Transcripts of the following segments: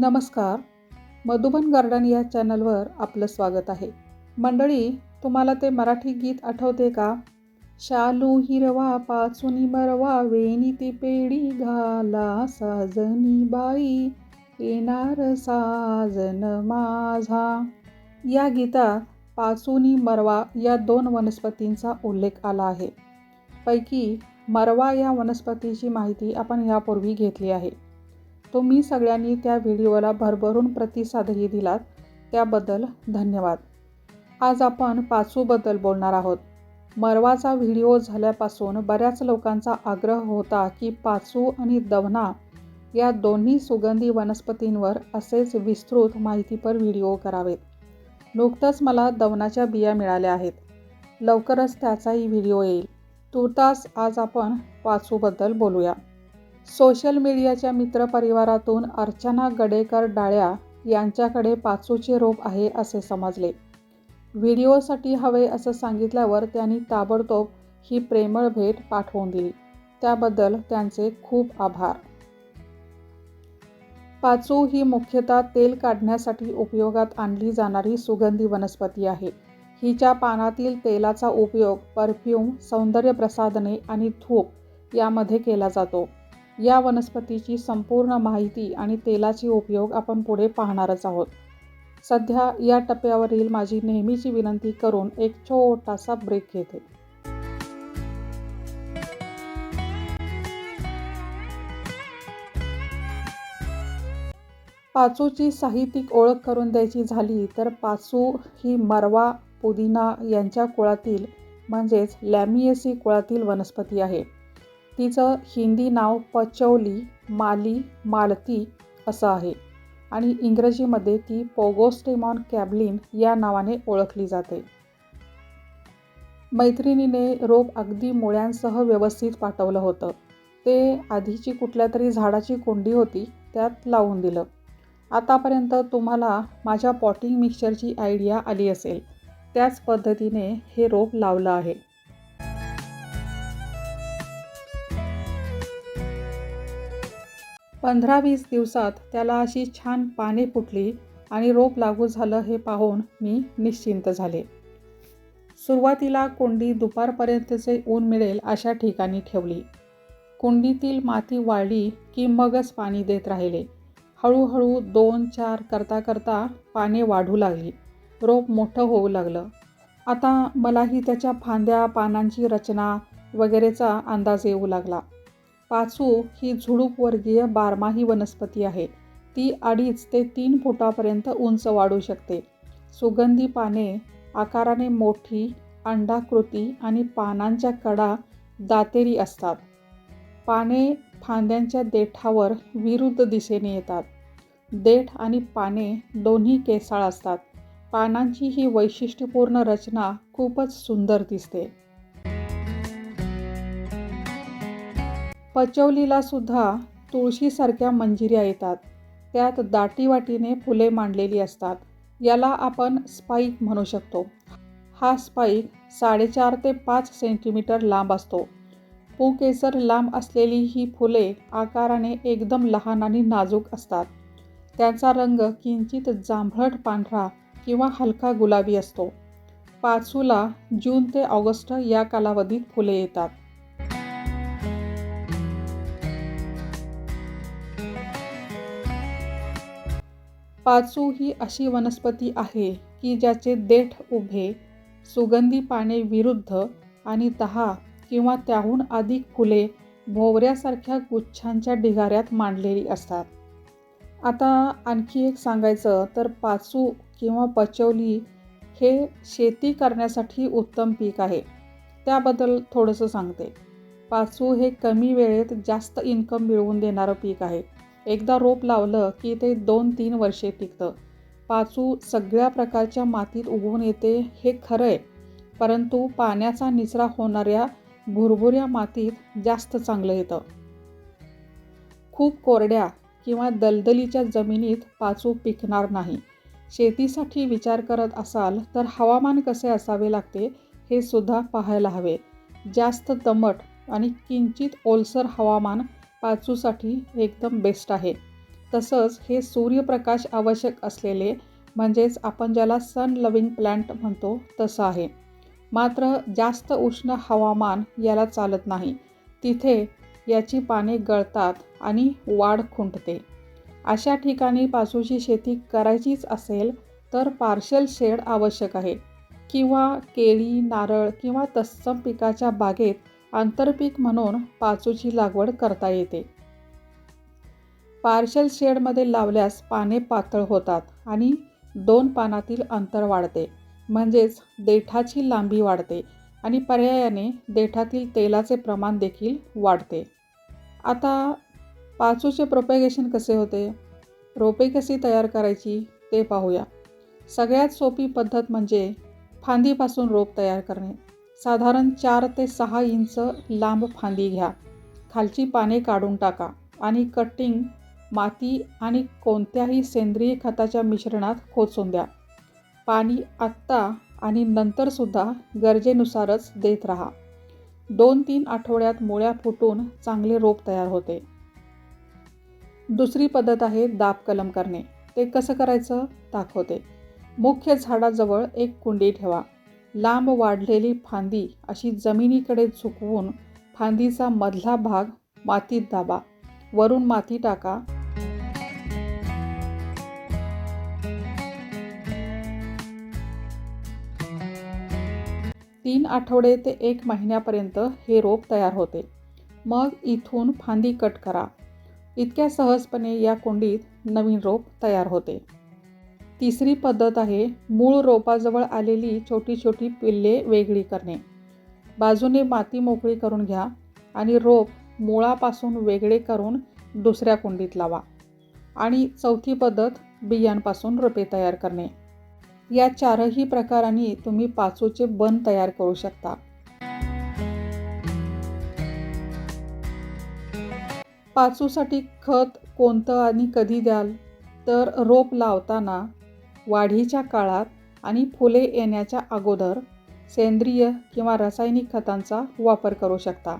नमस्कार. मधुबन गार्डन या चॅनलवर आपलं स्वागत आहे. मंडळी तुम्हाला ते मराठी गीत आठवते का? शालू हिरवा पाचुनी मरवा वेणी ती पेढी घाला साजनी बाई येणार साजन माझा. या गीतात पाचुनी मरवा या दोन वनस्पतींचा उल्लेख आला आहे. पैकी मरवा या वनस्पतीची माहिती आपण यापूर्वी घेतली आहे. तुम्ही सगळ्यांनी त्या व्हिडिओला भरभरून प्रतिसादही दिलात. त्याबद्दल धन्यवाद. आज आपण पाचूबद्दल बोलणार आहोत. मरवाचा व्हिडिओ झाल्यापासून बऱ्याच लोकांचा आग्रह होता की पाचू आणि दवना या दोन्ही सुगंधी वनस्पतींवर असेच विस्तृत माहितीपर व्हिडिओ करावेत. नुकतंच मला दवनाच्या बिया मिळाल्या आहेत. लवकरच त्याचाही व्हिडिओ येईल. तुर्तास आज आपण पाचूबद्दल बोलूया. सोशल मीडियाच्या मित्रपरिवारातून अर्चना गडेकर डाळ्या यांच्याकडे पाचूचे रोप आहे असे समजले. व्हिडिओसाठी हवे असं सांगितल्यावर त्यांनी ताबडतोब ही प्रेमळ भेट पाठवून दिली. त्याबद्दल त्यांचे खूप आभार. पाचू ही मुख्यतः तेल काढण्यासाठी उपयोगात आणली जाणारी सुगंधी वनस्पती आहे. हिच्या पानातील तेलाचा उपयोग परफ्यूम सौंदर्य प्रसाधने आणि धूप यामध्ये केला जातो. या वनस्पतीची संपूर्ण माहिती आणि तेलाचे उपयोग आपण पुढे पाहणारच आहोत. सध्या या टप्प्यावरील माझी नेहमीची विनंती करून एक छोटासा ब्रेक घेते. पाचूची साहित्यिक ओळख करून द्यायची झाली तर पाचू ही मरवा पुदिना यांच्या कुळातील म्हणजेच लॅमिएसी कुळातील वनस्पती आहे. तिचं हिंदी नाव पचौली माली मालती असं आहे. आणि इंग्रजीमध्ये ती पोगोस्टेमॉन कॅबलिन या नावाने ओळखली जाते. मैत्रिणीने रोप अगदी मुळ्यांसह व्यवस्थित पाठवलं होतं. ते आधीची कुठल्या तरी झाडाची कोंडी होती त्यात लावून दिलं. आतापर्यंत तुम्हाला माझ्या पॉटिंग मिक्सरची आयडिया आली असेल. त्याच पद्धतीने हे रोप लावलं आहे. पंधरा वीस दिवसात त्याला अशी छान पाने फुटली आणि रोप लागू झालं हे पाहून मी निश्चिंत झाले. सुरुवातीला कुंडी दुपारपर्यंतचे ऊन मिळेल अशा ठिकाणी ठेवली. कुंडीतील माती वाळली की मगच पाणी देत राहिले. हळूहळू दोन चार करता करता पाने वाढू लागली. रोप मोठं होऊ लागलं. आता मलाही त्याच्या फांद्या पानांची रचना वगैरेचा अंदाज येऊ लागला. पाचू ही झुडूपवर्गीय बारमाही वनस्पती आहे. ती अडीच ते तीन फुटापर्यंत उंच वाढू शकते. सुगंधी पाने आकाराने मोठी अंडाकृती आणि पानांच्या कडा दातेरी असतात. पाने फांद्यांच्या देठावर विरुद्ध दिशेने येतात. देठ आणि पाने दोन्ही केसाळ असतात. पानांची ही वैशिष्ट्यपूर्ण रचना खूपच सुंदर दिसते. पचवलीला सुद्धा तुळशीसारख्या मंजिऱ्या येतात. त्यात दाटीवाटीने फुले मांडलेली असतात. याला आपण स्पाईक म्हणू शकतो. हा स्पाईक साडेचार ते पाच सेंटीमीटर लांब असतो. पुकेसर लांब असलेली ही फुले आकाराने एकदम लहान आणि नाजूक असतात. त्यांचा रंग किंचित जांभळट पांढरा किंवा हलका गुलाबी असतो. पाचूला जून ते ऑगस्ट या कालावधीत फुले येतात. पाचू ही अशी वनस्पती आहे की ज्याचे देठ उभे सुगंधी पाने विरुद्ध आणि दहा किंवा त्याहून अधिक फुले भोवऱ्यासारख्या गुच्छांच्या ढिगाऱ्यात मांडलेली असतात. आता आणखी एक सांगायचं तर पाचू किंवा पचवली हे शेती करण्यासाठी उत्तम पीक आहे. त्याबद्दल थोडंसं सांगते. पाचू हे कमी वेळेत जास्त इन्कम मिळवून देणारं पीक आहे. एकदा रोप लावलं की ते दोन तीन वर्षे टिकतं. पाचू सगळ्या प्रकारच्या मातीत उगवून येते हे खरं आहे परंतु पाण्याचा निचरा होणाऱ्या भुरभुऱ्या मातीत जास्त चांगलं येतं. खूप कोरड्या किंवा दलदलीच्या जमिनीत पाचू पिकणार नाही. शेतीसाठी विचार करत असाल तर हवामान कसे असावे लागते हे सुद्धा पाहायला हवे. जास्त दमट आणि किंचित ओलसर हवामान पाचूसाठी एकदम बेस्ट आहे. तसंच हे सूर्यप्रकाश आवश्यक असलेले म्हणजेच आपण ज्याला सन लविंग प्लॅन्ट म्हणतो तसं आहे. मात्र जास्त उष्ण हवामान याला चालत नाही. तिथे याची पाने गळतात आणि वाढ खुंटते. अशा ठिकाणी पाचूची शेती करायचीच असेल तर पार्शल शेड आवश्यक आहे. किंवा केळी नारळ किंवा तत्सम पिकाच्या बागेत आंतरपीक म्हणून पाचूची लागवड करता येते. पार्शल शेडमध्ये लावल्यास पाने पातळ होतात आणि दोन पानातील अंतर वाढते म्हणजेच देठाची लांबी वाढते आणि पर्यायाने देठातील तेलाचे प्रमाण देखील वाढते. आता पाचूचे प्रोपेगेशन कसे होते? रोपे कशी तयार करायची ते पाहूया. सगळ्यात सोपी पद्धत म्हणजे फांदीपासून रोप तयार करणे. साधारण चार ते सहा इंच लांब फांदी घ्या. खालची पाने काढून टाका आणि कटिंग माती आणि कोणत्याही सेंद्रिय खताच्या मिश्रणात खोचून द्या. पाणी आत्ता आणि नंतरसुद्धा गरजेनुसारच देत राहा. दोन तीन आठवड्यात मुळ्या फुटून चांगले रोप तयार होते. दुसरी पद्धत आहे दाब कलम करणे. ते कसं करायचं? दाखवते. मुख्य झाडाजवळ एक कुंडी ठेवा. लांब वाढलेली फांदी अशी जमिनीकडे झुकवून फांदीचा मधला भाग मातीत दाबा. वरून माती टाका. तीन आठवडे ते एक महिन्यापर्यंत हे रोप तयार होते. मग इथून फांदी कट करा. इतक्या सहजपणे या कुंडीत नवीन रोप तयार होते. तिसरी पद्धत आहे मूळ रोपाजवळ आलेली छोटी छोटी पिल्ले वेगळी करणे. बाजूने माती मोकळी करून घ्या आणि रोप मुळापासून वेगळे करून दुसऱ्या कुंडीत लावा. आणि चौथी पद्धत बियांपासून रोपे तयार करणे. या चारही प्रकारांनी तुम्ही पाचूचे बन तयार करू शकता. पाचूसाठी खत कोणतं आणि कधी द्याल? तर रोप लावताना वाढीच्या काळात आणि फुले येण्याच्या अगोदर सेंद्रिय किंवा रासायनिक खतांचा वापर करू शकता.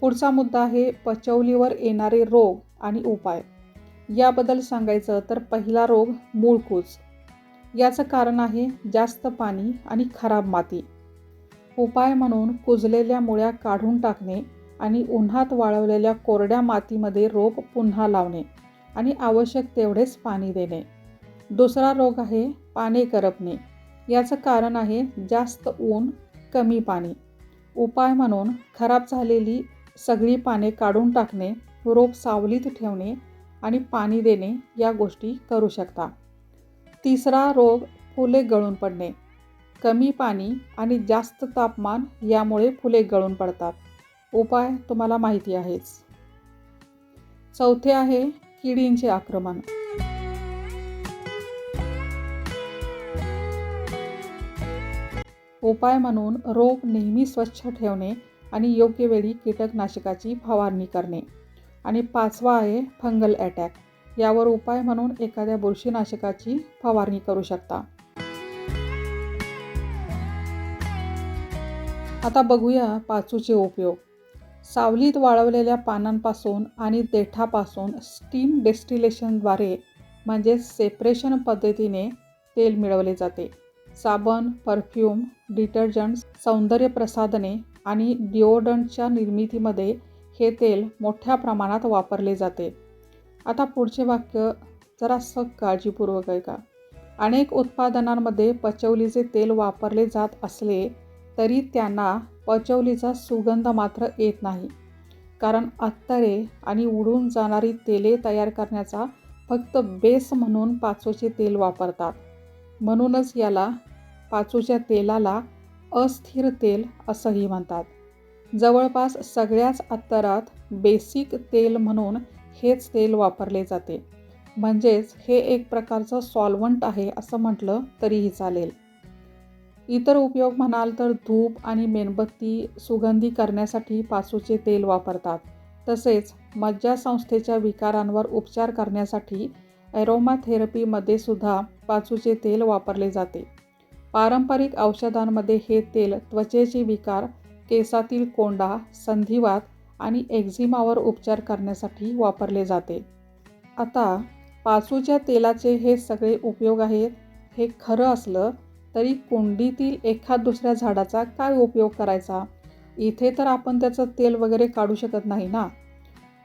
पुढचा मुद्दा आहे पचवलीवर येणारे रोग आणि उपाय. याबद्दल सांगायचं तर पहिला रोग मूळकूच. याचं कारण आहे जास्त पाणी आणि खराब माती. उपाय म्हणून कुजलेल्या मुळ्या काढून टाकणे आणि उन्हात वाळवलेल्या कोरड्या मातीमध्ये रोप पुन्हा लावणे. आणि आवश्यक तेवढेच पाणी देणे. दुसरा रोग आहे पाने करपणे. याचं कारण आहे जास्त ऊन कमी पाणी. उपाय म्हणून खराब झालेली सगळी पाने काढून टाकणे रोप सावलीत ठेवणे आणि पाणी देणे या गोष्टी करू शकता. तिसरा रोग फुले गळून पडणे. कमी पाणी आणि जास्त तापमान यामुळे फुले गळून पडतात. उपाय तुम्हाला माहिती आहेच. चौथे आहे किडींचे आक्रमण. उपाय म्हणून रोप नेहमी स्वच्छ ठेवणे आणि योग्य वेळी कीटकनाशकाची फवारणी करणे. आणि पाचवा आहे फंगल अटॅक. यावर उपाय म्हणून एखाद्या बुरशीनाशकाची फवारणी करू शकता. आता बघूया पाचूचे उपयोग. सावलीत वाळवलेल्या पानांपासून आणि देठापासून स्टीम डेस्टिलेशनद्वारे म्हणजे सेपरेशन पद्धतीने तेल मिळवले जाते. साबण परफ्यूम डिटर्जंट्स सौंदर्य प्रसाधने आणि डिओडंटच्या निर्मितीमध्ये हे तेल मोठ्या प्रमाणात वापरले जाते. आता पुढचे वाक्य जरासं काळजीपूर्वक आहे का अनेक उत्पादनांमध्ये पचवलीचे तेल वापरले जात असले तरी त्यांना पचवलीचा सुगंध मात्र येत नाही. कारण अत्तरे आणि उडून जाणारी तेले तयार करण्याचा फक्त बेस म्हणून पाचोचे तेल वापरतात. म्हणूनच याला पाचूच्या तेलाला अस्थिर तेल असंही म्हणतात. जवळपास सगळ्याच अत्तरात बेसिक तेल म्हणून हेच तेल वापरले जाते. म्हणजेच हे एक प्रकारचं सॉल्वंट आहे असं म्हटलं तरीही चालेल. इतर उपयोग म्हणाल तर धूप आणि मेणबत्ती सुगंधी करण्यासाठी पासूचे तेल वापरतात. तसेच मज्जासंस्थेच्या विकारांवर उपचार करण्यासाठी ॲरोमाथेरपीमध्ये सुद्धा पाचूचे तेल वापरले जाते. पारंपरिक औषधांमध्ये हे तेल त्वचेचे विकार केसातील कोंडा संधिवात आणि एक्झिमावर उपचार करण्यासाठी वापरले जाते. आता पाचूच्या तेलाचे हे सगळे उपयोग आहेत हे खरं असलं तरी कुंडीतील एखाद दुसऱ्या झाडाचा काय उपयोग करायचा? इथे तर आपण त्याचं तेल वगैरे काढू शकत नाही ना?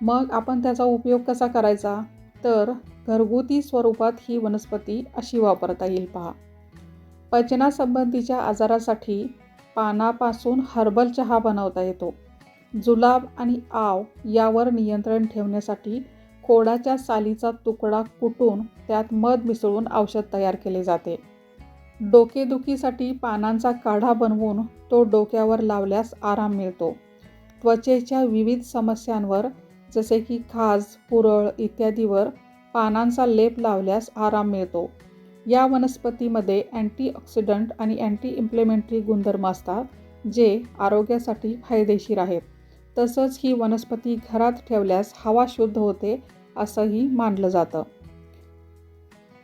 मग आपण त्याचा उपयोग कसा करायचा? तर घरगुती स्वरूपात ही वनस्पती अशी वापरता येईल पहा. पचनासंबंधीच्या आजारासाठी पानापासून हर्बल चहा बनवता येतो. जुलाब आणि आव यावर नियंत्रण ठेवण्यासाठी खोडाच्या सालीचा तुकडा कुटून त्यात मध मिसळून औषध तयार केले जाते. डोकेदुखीसाठी पानांचा काढा बनवून तो डोक्यावर लावल्यास आराम मिळतो. त्वचेच्या विविध समस्यांवर जसे की खाज पुरळ इत्यादीवर पानांचा लेप लावल्यास आराम मिळतो. या वनस्पतीमध्ये अँटीऑक्सिडंट आणि अँटी इम्प्लेमेंटरी गुणधर्म असतात जे आरोग्यासाठी फायदेशीर आहेत. तसंच ही वनस्पती घरात ठेवल्यास हवा शुद्ध होते असंही मानलं जातं.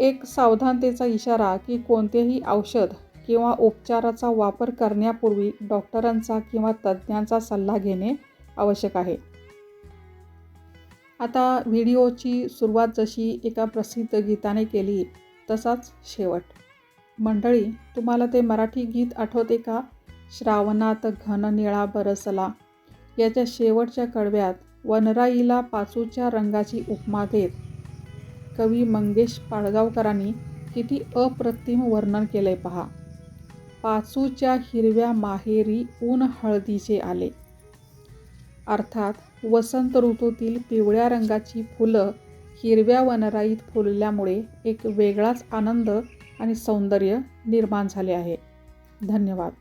एक सावधानतेचा इशारा की कोणतेही औषध किंवा उपचाराचा वापर करण्यापूर्वी डॉक्टरांचा किंवा तज्ज्ञांचा सल्ला घेणे आवश्यक आहे. आता व्हिडिओची सुरुवात जशी एका प्रसिद्ध गीताने केली तसाच शेवट. मंडळी तुम्हाला ते मराठी गीत आठवते का? श्रावणात घन निळा बरसला. याच्या शेवटच्या कडव्यात वनराईला पाचूच्या रंगाची उपमा देत कवी मंगेश पाळगावकरांनी किती अप्रतिम वर्णन केलंय पहा. पाचूच्या हिरव्या माहेरी ऊन हळदीचे आले. अर्थात वसंत ऋतूतील पिवळ्या रंगाची फुलं हिरव्या वनराईत फुलल्यामुळे एक वेगळाच आनंद आणि सौंदर्य निर्माण झाले आहे. धन्यवाद.